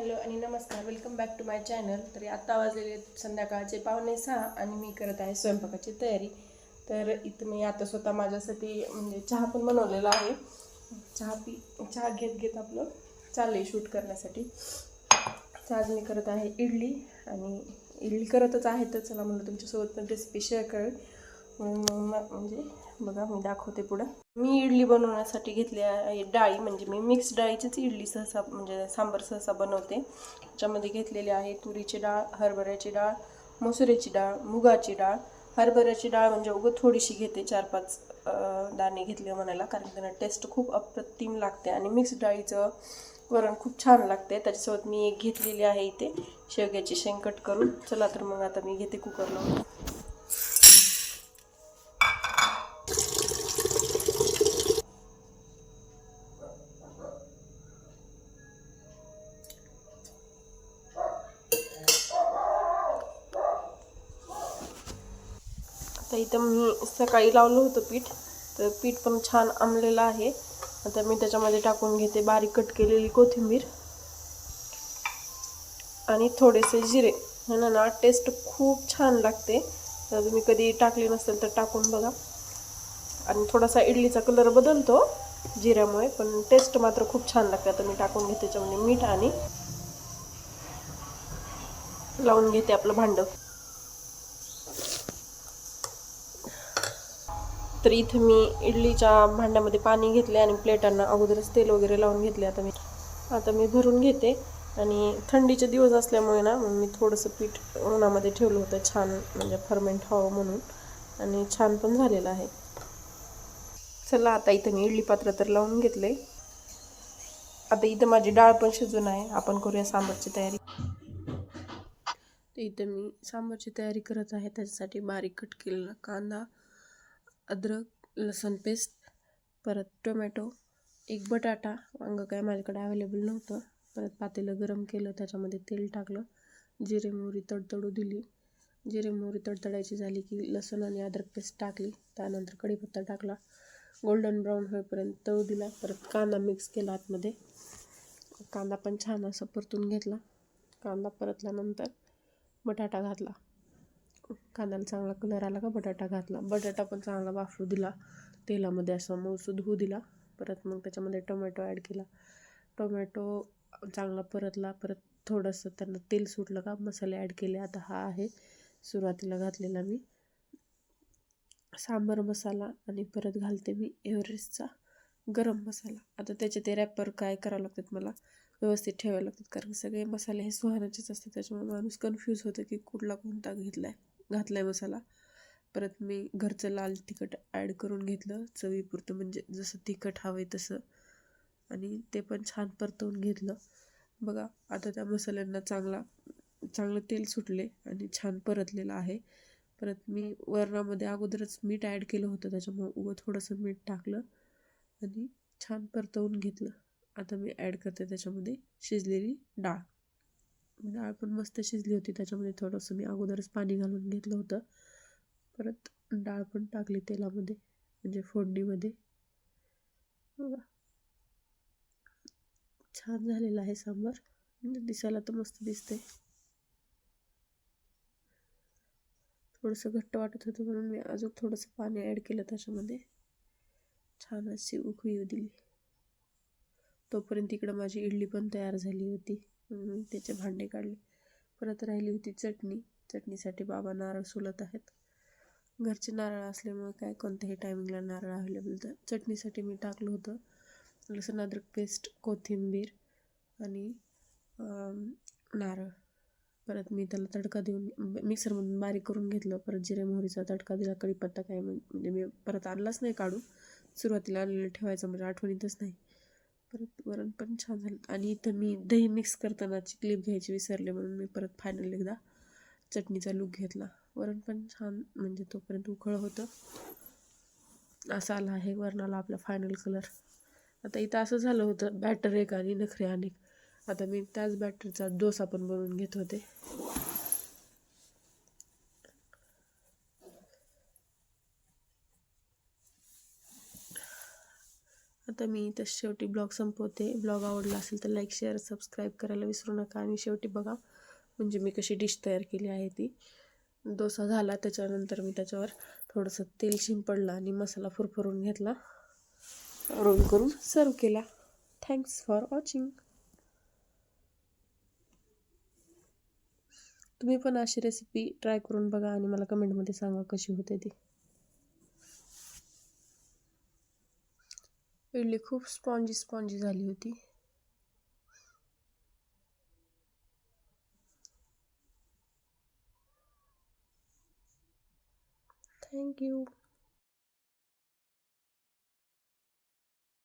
Hello आणि नमस्कार welcome back to my channel तरी आत्ता वाजलेले आहेत संध्याकाळचे पावणे सहा आणि मी करत आहे स्वयंपाकाची तयारी. तर इथं मी आता स्वतः माझ्यासाठी म्हणजे चहा पण बनवलेला आहे. चहा पी चहा घेत घेत आपलं चाललं शूट करण्यासाठी. आज मी करत आहे इडली आणि इडली करतच आहे तर चला म्हणलं तुमच्यासोबत पण रेसिपी शेअर करेल. म्हणून मग म्हणजे बघा मी दाखवते पुढं. मी इडली बनवण्यासाठी घेतली आहे डाळी म्हणजे मी मिक्स डाळीचीच इडली सहसा म्हणजे सांबार सहसा बनवते. त्याच्यामध्ये घेतलेली आहे तुरीची डाळ हरभऱ्याची डाळ मसुऱ्याची डाळ मुगाची डाळ. हरभऱ्याची डाळ म्हणजे उगं थोडीशी घेते चार पाच दाणे घेतले म्हणायला कारण त्यांना टेस्ट खूप अप्रतिम लागते आणि मिक्स डाळीचं वरण खूप छान लागते. त्याच्यासोबत मी एक घेतलेली आहे इथे शेवग्याची शेंकट करून. चला तर मग आता मी घेते कुकरला तर इथं मी सकाळी लावलं होतं पीठ. तर पीठ पण छान आंबलेलं आहे. आता मी त्याच्यामध्ये टाकून घेते बारीक कट केलेली कोथिंबीर आणि थोडेसे जिरे. ना ना टेस्ट खूप छान लागते. तर तुम्ही कधी टाकली नसेल तर टाकून बघा. आणि थोडासा इडलीचा कलर बदलतो जिऱ्यामुळे पण टेस्ट मात्र खूप छान लागते. आता मी टाकून घेते त्याच्यामध्ये मीठ आणि लावून घेते आपलं भांडं. तर इथं मी इडलीच्या भांड्यामध्ये पाणी घेतले आणि प्लेटांना अगोदरच तेल वगैरे लावून घेतले. आता मी आता मी भरून घेते. आणि थंडीचे दिवस असल्यामुळे ना मग मी थोडंसं पीठ उन्हामध्ये ठेवलं होतं. छान म्हणजे फर्मेंट व्हावं म्हणून. आणि छान पण झालेलं आहे. चला आता इथं मी इडली पात्र तर लावून घेतले. आता इथं माझी डाळ पण शिजून आहे. आपण करूया सांबारची तयारी. तर इथं मी सांबारची तयारी करत आहे. त्याच्यासाठी बारीक कट केलेला कांदा अद्रक लसूण पेस्ट परत टोमॅटो एक बटाटा. वांगं काय माझ्याकडे अवेलेबल नव्हतं. परत पातेलं गरम केलं त्याच्यामध्ये तेल टाकलं जिरे मोहरी तडतडू दिली. जिरे मोहरी तडतडायची झाली की लसूण आणि अद्रक पेस्ट टाकली. त्यानंतर कढीपत्ता टाकला. गोल्डन ब्राऊन होईपर्यंत तळू दिला. परत कांदा मिक्स केला आतमध्ये. कांदा पण छान असं परतून घेतला. कांदा परतल्यानंतर बटाटा घातला. कांद्याला चांगला कलर आला का बटाटा घातला. बटाटा पण चांगला वाफरू दिला. तेलामध्ये असं मऊसूद होऊ दिला. परत मग त्याच्यामध्ये टोमॅटो ॲड केला. टोमॅटो चांगला परतला. परत थोडंसं त्यांना तेल सुटलं का मसाले ॲड केले. आता हा आहे. सुरुवातीला घातलेला मी. सांबार मसाला आणि परत घालते मी एव्हरेस्टचा गरम मसाला. आता त्याचे ते रॅपर काय करावं लागतात मला? व्यवस्थित ठेवावे लागतात. कारण सगळे मसाले हे सुहानाचेच असतात. त्याच्यामुळे माणूस कन्फ्यूज होतं की कुठला कोणता घेतला आहे घातला आहे मसाला परत मी घरचं लाल तिखट ॲड करून घेतलं. चवीपुरतं म्हणजे जसं तिखट हवं आहे तसं. आणि ते पण छान परतवून घेतलं. बघा आता त्या मसाल्यांना चांगला चांगलं तेल सुटले आणि छान परतलेलं आहे. परत मी वरणामध्ये अगोदरच मीठ ॲड केलं होतं. त्याच्यामुळं उगं थोडंसं मीठ टाकलं आणि छान परतवून घेतलं. आता मी ॲड करते त्याच्यामध्ये शिजलेली डाळ. म्हणजे डाळ पण मस्त शिजली होती त्याच्यामध्ये थोडंसं मी अगोदरच पाणी घालून घेतलं होतं. परत डाळ पण टाकली तेलामध्ये म्हणजे फोडणीमध्ये. बघा. छान झालेला आहे सांबार. म्हणजे दिसायला तर मस्त दिसते थोडंसं घट्ट वाटत होतं म्हणून मी अजून थोडंसं पाणी ॲड केलं त्याच्यामध्ये. छान अशी उकळी दिली. तोपर्यंत इकडं माझी इडली पण तयार झाली होती. म्हणून मी त्याचे भांडे काढले. परत राहिली होती चटणी. चटणीसाठी बाबा नारळ सोलत आहेत. घरचे नारळ असल्यामुळे काय कोणत्याही टायमिंगला नारळ अवेलेबल तर चटणीसाठी मी टाकलं होतं. लसूण अद्रक पेस्ट कोथिंबीर आणि नारळ. परत मी त्याला तडका देऊन मिक्सरमधून बारीक करून घेतलं. परत जिरे मोहरीचा तडका दिला. कढीपत्ता काय म्हणजे मी परत आणलाच नाही काढून. सुरुवातीला आणलेलं ठेवायचं म्हणजे आठवणीतच नाही. परत वरण पण छान झालं. आणि इथं मी दही मिक्स करतानाची क्लिप घ्यायची विसरले म्हणून मी परत फायनल एकदा चटणीचा लूक घेतला. वरण पण छान म्हणजे तोपर्यंत उकळ होतं. असा आला आहे वरणाला आपला फायनल कलर आता इथं असं झालं होतं बॅटर एक आणि नखरे अनेक. आता मी त्याच बॅटरचा डोसा पण बनवून घेत होते. तर मी इथं शेवटी ब्लॉग संपवते. ब्लॉग आवडला असेल तर लाईक शेअर सबस्क्राईब करायला विसरू नका. आणि शेवटी बघा म्हणजे मी कशी डिश तयार केली आहे ती. डोसा झाला त्याच्यानंतर मी त्याच्यावर थोडंसं तेल शिंपडलं आणि मसाला फुरफुरून घेतला. रोल करून सर्व केला. थँक्स फॉर वॉचिंग तुम्ही पण अशी रेसिपी ट्राय करून बघा आणि मला कमेंटमध्ये सांगा कशी होते ती. इडली खूप स्पॉन्जी स्पॉन्जी झाली होती. थँक्यू